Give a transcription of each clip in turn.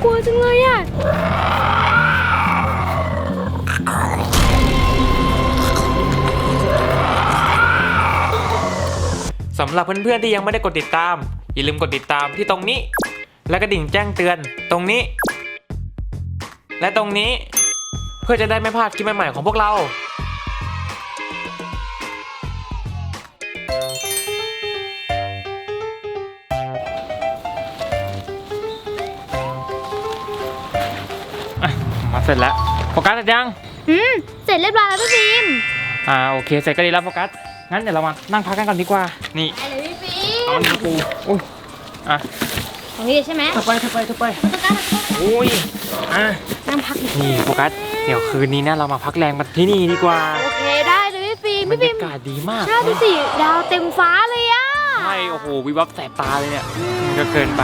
ากลัวจังเลยอะสำหรับเพื่อนๆที่ยังไม่ได้กดติดตาม อย่าลืมกดติดตามที่ตรงนี้ และกระดิ่งแจ้งเตือนตรงนี้ และตรงนี้ เพื่อจะได้ไม่พลาดคลิปใหม่ๆของพวกเรา ร็จแล้วโฟกัสเสร็จยังอืมเสร็จเรียบร้อยแล้วพี่ฟิล์มอ่าโอเคเสร็จก็ดีแล้วโฟกัสงั้นเดี๋ยวเรามานั่งพักกันก่อนดีกว่า นี่ไปเลยพี่ฟิเอาล์มนิ้วปูอุ้ยอะตรงนี้เลยใช่ไหมเธอไปเธอไปเธอไปอุ้ยอะนั่งพักอีกนี่โฟกัสเดี๋ยวคืนนี้นะเรามาพักแรงกันที่นี่ดีกว่าโอเคได้เลยพี่ฟิล์มบรพี่รฟิล์ยามกาศดีมากใช่ดูสิดาวเต็มฟ้าเลยอะ ใช่โอ้โหวิบวับแสบตาเลยเนี่ยมันก็เกินไป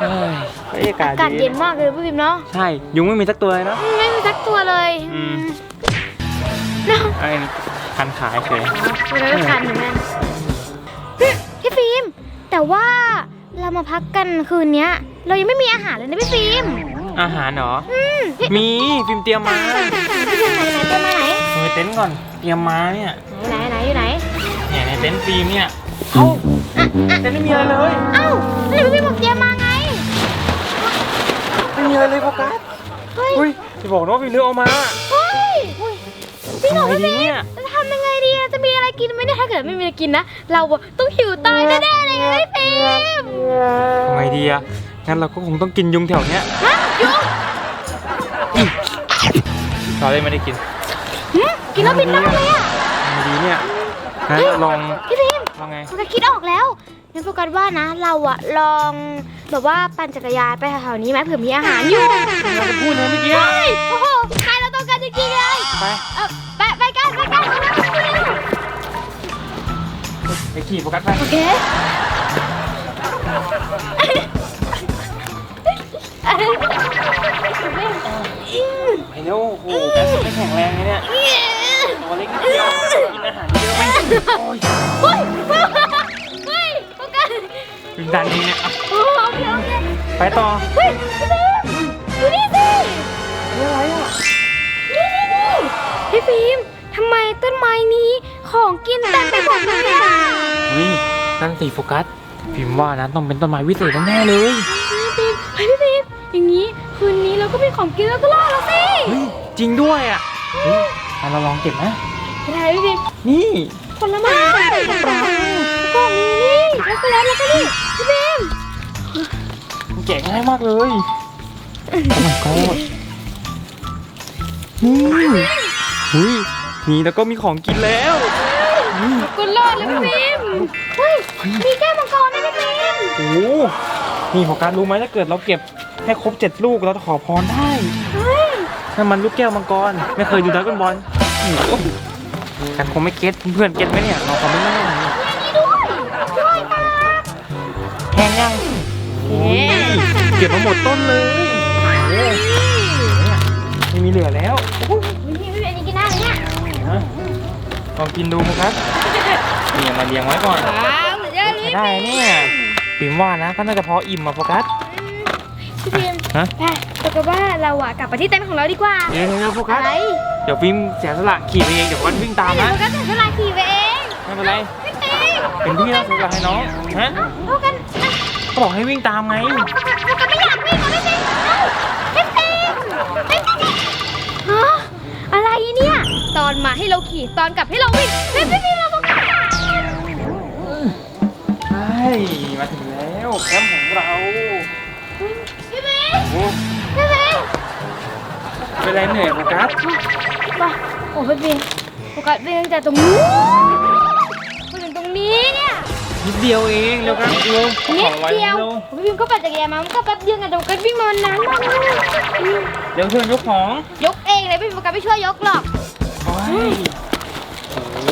เฮ้ยบรรยากาศอากาศดีเย็นมากเลยพี่ฟิล์มเนาะใช่ ยุงไม่มีสักตัวเลยเนาะอืมไม่มีสักตัวเลยอืม เนาะไอ้คันขาเฉยมันก็คันเหมือนกันอืมพี่ฟิล์มแต่ว่าเรามาพักกันคืนเนี้ย เรายังไม่มีอาหารเลยนะพี่ฟิล์มอาหารเหรอ อืมพี่มีฟิล์มเตรียมมาพี่ฟิล์มไหนไหนเต็มมาไหนดูในเต็นท์ก่อน เตรียมมาเนี่ยไหนไหนอยู่ไหนเนี่ยในเต็นท์ฟิล์มเนี่ยเอ้าเต็นท์ไม่มีอะไรเลย เอ้าแล้วพี่ฟิล์มบอกเตรียมมาไง ไม่มีอะไรเลยโฟกัสเฮ้ยอุ้ยจะบอกนะว่าฟิล์มเลือกเอามาเฮ้ยจริงเหรอทำไงพี่ดีฟิล์เนี่ยมจะทำยังไงดีอะจะมีอะไรกินไหมเนี่ยถ้าเกิดไม่มีอะไรกินนะ เราอะต้องหิวตายแน่ๆเลยไงพี่ฟิล์มทำไงดีอะงั้นเราก็คงต้องกินยุงแถวเนี้ยฮะยุงเราเลยไม่ได้กินหึกินแล้วบินได้เลยอะทำไงดีเนี่ยงั้นลองพี่ฟิล์มลองไงโฟกัสคิดออกแล้ว งั้นโฟกัสว่านะ เราอะลองแบบว่าปั่นจักรยานไปแถวๆนี้ไหมเผื่อมีอาหารอยู่เราจะพูดนะเมื่อกี้ใช่โอ้โหใครเราต้องการจริงๆเลยไปเออไปไปกันไปกันไปขี่โฟกัสไปโอเคไปเร็วโอ้โหแกไม่แข็งแรงเลยเนี่ยตัวเล็กนิดเดียวกินอาหารเยอะไหมโอ้ย เฮ้ยเฮ้ยโฟกัส ฟิล์มดันเองเนี่ยอะโอ้โอเคโอเคไปต่อเฮ้ยพี่ฟิล์มดูนี่สิอะไรอะนี่นี่นี่พี่ฟิล์มทำไมต้นไม้นี้ของกินเต็มไปหมดเลยอะเฮ้ยนั่นสิโฟกัสฟิล์มว่านะต้องเป็นต้นไม้วิเศษแน่ๆเลยพี่ฟิล์มเฮ้ยพี่ฟิล์มอย่างนี้คืนนี้เราก็มีของกินแล้วก็รอดแล้วสิเฮ้ยจริงด้วยอะเฮ้ยงั้นเราลองเก็บนะไม่ได้พี่ฟิล์มนี่ผลไม้ปลาแล้วก็มีนี่ช็อก โกแลตแล้วก็นี่พี่ฟิล์มมันแกะง่ายมากเลยโอ้ my god นี่เฮ้ยนี่แล้วก็มีของกินแล้วนี่ก็รอดแล้วพี่ฟิล์มเฮ้ยมีแก้วมังกรด้วยพี่ฟิล์มโอ้โหนี่โฟกัสรู้ไหมถ้าเกิดเราเก็บให้ครบเจ็ดลูกเราจะขอพรได้เฮ้ยนั่นมันลูกแก้วมังกร ไม่เคยดูดราก้อนบอลโอ้โหกันคงไม่เก็ตเพื่อนๆเก็ตไหมเนี่ยเราคอมเมนต์ไม่ได้เลยนี่ ยังเอ๊ะเก็บมาหมดต้นเลยโอ้โหเนี่ยไม่มีเหลือแล้วโอ้โหนี่พี่ฟิล์มอันนี้กินได้ไหมเนี่ยนะลองกินดูมั้งครับนี่เอามาเรียงไว้ก่อนว้าวสุดยอดเลยใช้ได้เนี่ยปิ่มว่านะก็น่าจะพออิ่มมาโฟกัสพี่ฟิล์มฮะไปแต่ก็ว่าเราอะกลับไปที่เต็นท์ของเราดีกว่าเดี๋ยวเดี๋ยวโฟกัสอะไรเดี๋ยวฟิล์มเสียสละขี่ไปเองเดี๋ยววันวิ่งตามเดี๋ยวนะโฟกัสจะสลายขี่ไปเองไม่เป็นไรพี่ฟิล์มเป็นพี่ต้องเสียสละให้น้องฮะเท่ากัน ก็บอกให้วิ่งตามไงไม่อยากวิ่งเหรอพี่ฟิล์มเอ้าพี่ฟิล์มพี่ฟิล์มฮะอะไรเนี่ย ตอนมาให้เราขี่ตอนกลับให้เราวิ่งพี่พี่ฟิล์มเราโฟกัสอะใช่ มาถึงแล้วแคมป์ของเราพี่ฟิล์มโอ้พี่ฟิล์เป็นไรเหนื่อยโฟกัสไปโอ้พี่ฟิล์โฟกัสวิ่งจากตรงนู้นมาถึงตรงนี้เนี่ย นิดเดียวเองเร็วกันเร็วนิดขอไว้เดียวเร็วพี่พิมก็ปั่นจักรยานมามันก็แป๊บเดียวไงแต่ก็วิ่งมามันนานมากเลยเดี๋ยวเพื่อนยกของ ยกเองเลยพี่พิมก็ไม่ช่วยยกหรอกโอ้ยโอ้โห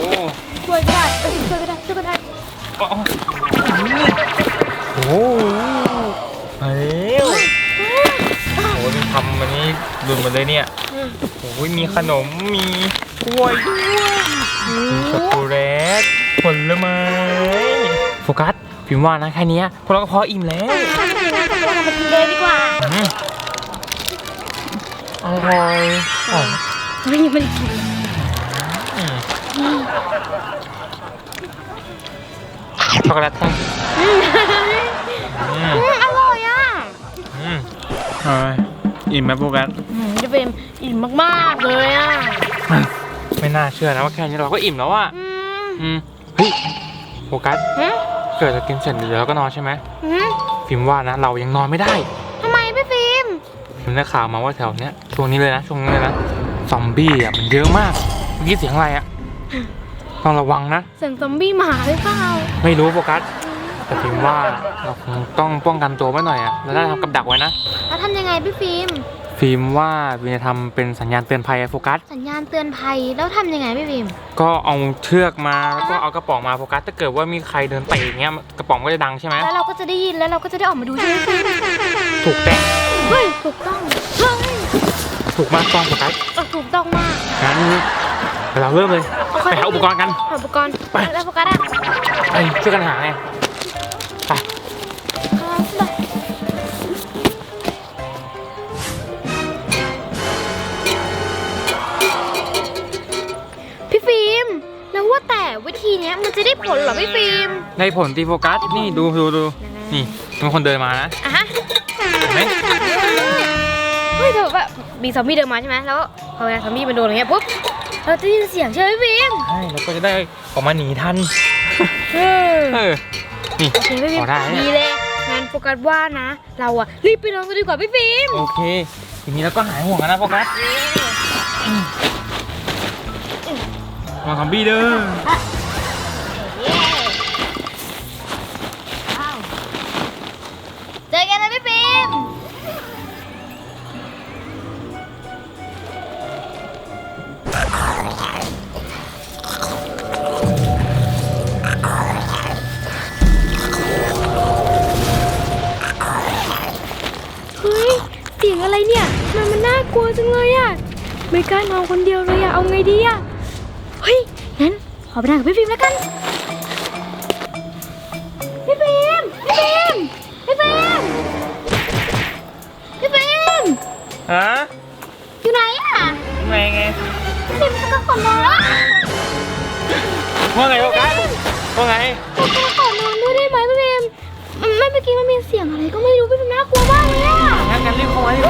ช่วยก็ได้เออช่วยก็ได้ช่วยก็ได้อ๋อโอ้โหมาแล้วโอ้โหมีทำอันนี้หลุดหมดเลยเนี่ยโอ้ยมีขนมมีกล้วยด้วยมีช็อกโกแลตผลไม้ โฟกัสพิมพ์ว่านะแค่เนี้ยพวกเราก็พออิ่มแล้วเราไปกินเลยดีกว่าอืมอร่อยอ๋อไม่ยังไม่ได้กินอืมช็อกโกแลตแท่งอืมอืมอืมอร่อยอะอืมอร่อยอิ่มไหมโฟกัสอืมจะเป็นอิ่มมากๆเลยอะไม่น่าเชื่อนะว่าแค่นี้เราก็อิ่มแล้วอะอืมอืมเฮ้ยโฟกัสหืม เกิดจะกินเสร็จเดี๋ยวเราก็นอนใช่ไหมหืมพิมพ์ว่านะ เรายังนอนไม่ได้ทำไมพี่ฟิล์มพิมพ์ได้ข่าวมาว่าแถวเนี้ยช่วงนี้เลยนะช่วงนี้เลยนะซอมบี้อะมันเยอะมากเมื่อกี้เสียงอะไรอะต้องระวังนะ เสียงซอมบี้มาหาหรือเปล่าไม่รู้โฟกัสแต่พิมพ์ว่าเราคงต้องป้องกันตัวไว้หน่อยอะเราได้ทำกับดักไว้นะ แล้วทำยังไงพี่ฟิล์ม ฟิล์มว่าวินจะทำเป็นสัญญาณเตือนภัยอะโฟกัส สัญญาณเตือนภัยแล้วทำยังไงพี่ฟิล์มก็เอาเชือกมาแล้วก็เอากระป๋องมาโฟกัสถ้าเกิดว่ามีใครเดินเตะอย่างเงี้ยกระป๋องก็จะดังใช่ไหมแล้วเราก็จะได้ยินแล้วเราก็จะได้ออกมาดูใช่ไหมพี่ฟิล์มถูกแต่เฮ้ยถูกต้องเฮ้ยถูกมากต้องโฟกัสเออถูกต้องมากงั้นเดี๋ยวเราเริ่มเลยไปหาอุปกรณ์กันหาอุปกรณ์ไปแล้วโฟกัสอะไปช่วยกันหาไง ธีเนี้ยมันจะได้ผลเหรอพี่ฟิล์ม ได้ผลตีโฟกัส นี่ดูดูดูนี่มีคนเดินมานะอะฮะเห็นไหมเฮ้ยแต่แบบว่ามีซอมบี้เดินมาใช่ไหมแล้วพอเวลาซอมบี้มันโดนอย่างเงี้ยปุ๊บเราจะได้ยินเสียงใช่ไหมพี่ฟิล์มใช่แล้วก็จะได้ออกมาหนีทันเออเออนี่โอเคพี่ฟิล์พมอได้เนี่ยดีเลยงั้นโฟกัสว่านะ เราอะรีบไปนอนกันดีกว่าพี่ฟิล์มโอเคทีนี้เราก็หายห่วงกันนะโฟกัสมาซอมบี้เด้อ ฮ้ย เสียงอะไรเนี่ย มันมันน่ากลัวจังเลยอะไม่กล้านอนคนเดียวเลยอะเอาไงดีอะเฮ้ย งั้นขอไปนั่งกับพี่ฟิล์มแล้วกัน พี่ฟิล์มพี่ฟิล์มพี่ฟิล์มพี่ฟิล์มฮะอยู่ไหนอะไงไงพี่ฟิล์มจะขอนอนแล้วว่าไงโฟกัสว่าไงจะขอนอนด้วยได้ไหมพี่ฟิล์มมันไม่เมื่อกี้มันมีเสียงอะไรก็ไม่รู้พี่ฟิล์มน่ากลัวมากเลยอะงั้น กันรีบเข้ามาดิ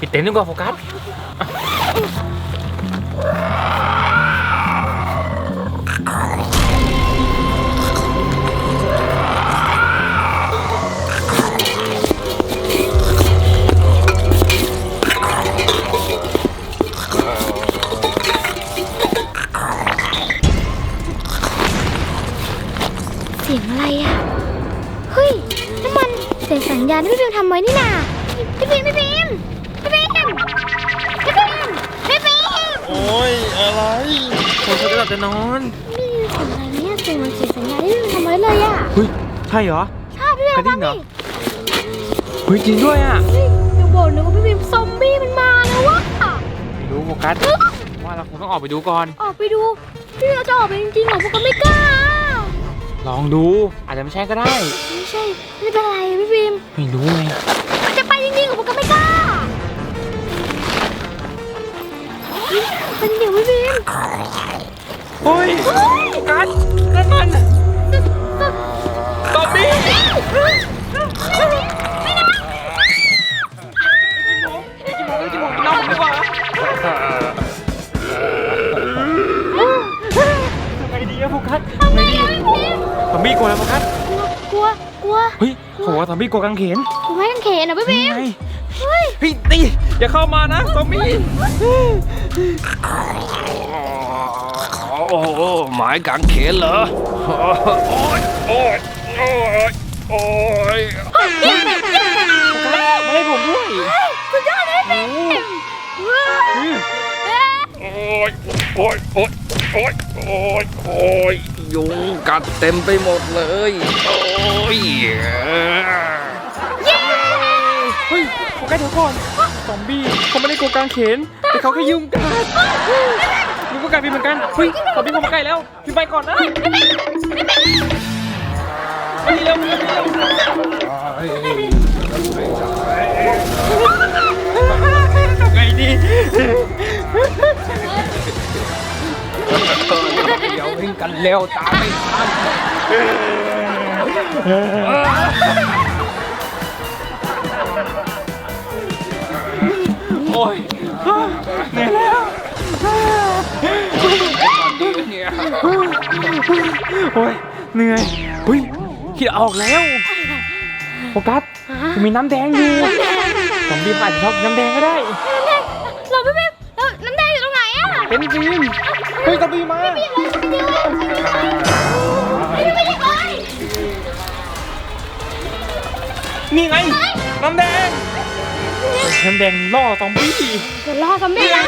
ปิดเต็นท์ดีกว่าโฟกัส จะหลับจะนอนนี่เสียงอะไรเนี่ยเสียงเหมันเสียงสัญญาณที่พี่ฟิล์มทำไว้เลยอะเฮ้ยใช่เหรอใช่พี่ฟิล์มกระดิ่ฟังงเหรอดิเฮ้ยจริงด้วยอะเฮ้ยอย่าบอกนะว่าพี่ฟิล์มซอมบี้มันมาแล้ววะไม่รู้โฟกัสว่าเราคงต้องออกไปดูก่อน ออกไปดูพี่เราจะออกไปจริงๆเหรอพวกก็ไม่กล้า ลองดูอาจจะไม่ใช่ก็ได้ ไม่ใช่ไม่เป็นไรพี่ฟิล์มไม่รู้ไงจะไปจริงๆเหรอพวกก็ไม่กล้าเฮ้ยเป็นเดี๋ยวพี่ฟิล์ม เฮ้ยโฟกัสนั่นมันซอมบี้กินหมูกินน้ำดีกว่าทำไงดีอะโฟกัสทำไงดีซอมบี้กลัวแล้วโฟกัสกลัวกลัวเฮ้ยเขาบอกว่าซอมบี้กลัวกางเขนกลัวไม่กังเขนเหรอพี่ฟินี่ล์มไงเฮ้ยเฮ้ยตีอย่าเข้ามานะซอมบี้ โอ้โหหมายกางเขนเหรอ โอ้ยโอ้ยโอ้ยโอ้ยมาให้ผมด้วยสุดยอดเลยพี่ฟิล์มเฮ้ยเอ๊ะโอ้ยโอ้ยโอ้ยโอ้ยโอ้ยโอ้ยยุงกัดเต็มไปหมดเลย โอ้ยเฮ้ยโฟกัสเดี๋ยวก่อนซอมบี้เขาไม่ได้กลัวกางเขน แต่เขาแค่ยุ่งกัดนึ กว่าก็ไก่บินเหมือนกันเฮ้ยซอมบี้เข้ามาใกล้แล้วพี่ไปก่อนนะมาดีเร็วมาดีเร็วไงดีเดี๋ยววิ่งกันเร็วตามไม่ทันโอ้ยเหนื่อยแล้ว โอ้ยเหนื่อยเฮ้ยคิดออกแล้วโฟกัสมีน้ำแดงอยู่ซอมบี้อาจจะชอบกินน้ำแดงก็ได้ เราไม่เป็นเราน้ำแดงอยู่ตรงไหนอะเป็นจริงเฮ้ยซอมบี้มาไม่เป็นไรไม่เป็นไรไม่เป็นไรนี่ไงน้ำแดงน้ำแดงล่อซอมบี้เดี๋ยวรอซอมบี้นะ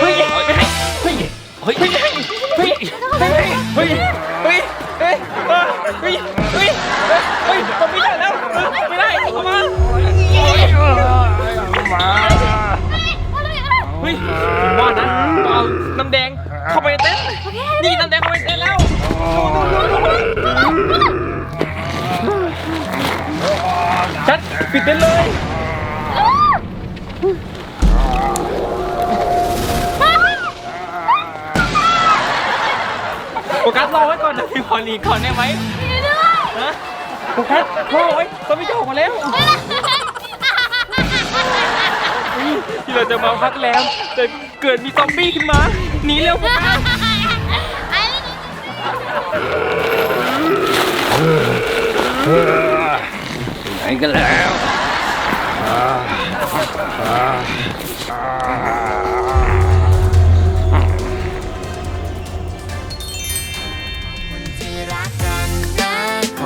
เฮ้ยเฮ้ย เฮ้ยเฮ้ยเฮ้ยเฮ้ยเฮ้ยเฮ้ยเฮ้ยเฮ้ยเฮ้ยเฮ้ยเฮ้ยซอมบี้ได้แล้วไม่ได้เข้ามามาเฮ้ยผมว่านะเอาน้ำแดงเข้าไปในเต็นท์นี่น้ำแดงเข้าไปในเต็นท์แล้วชัดปิดเต็นท์เลย โฟกัสรอไว้ก่อนนะพี่พอลีก่อนได้ไหมฮะโฟกัสรอไว้ซอมบี้จะออกมาแล้วนี่ที่เราจะมาพักแล้วแต่เกิดมีซอมบี้ขึ้นมาหนีเร็วโฟกัสไหนกันแล้ว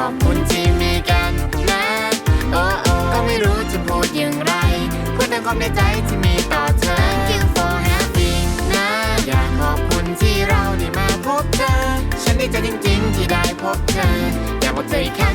อบคุณที่มีกันนะ โอ้โอ้ก็ไม่รู้จะพูดอย่างไร พูดแต่ความในใจที่มีต่อเธอ Thank you for having นะอยากขอบคุณที่เราได้มาพบเธอ ฉันดีใจจริงๆที่ได้พบเธอ อยากบอกเธออีกแค่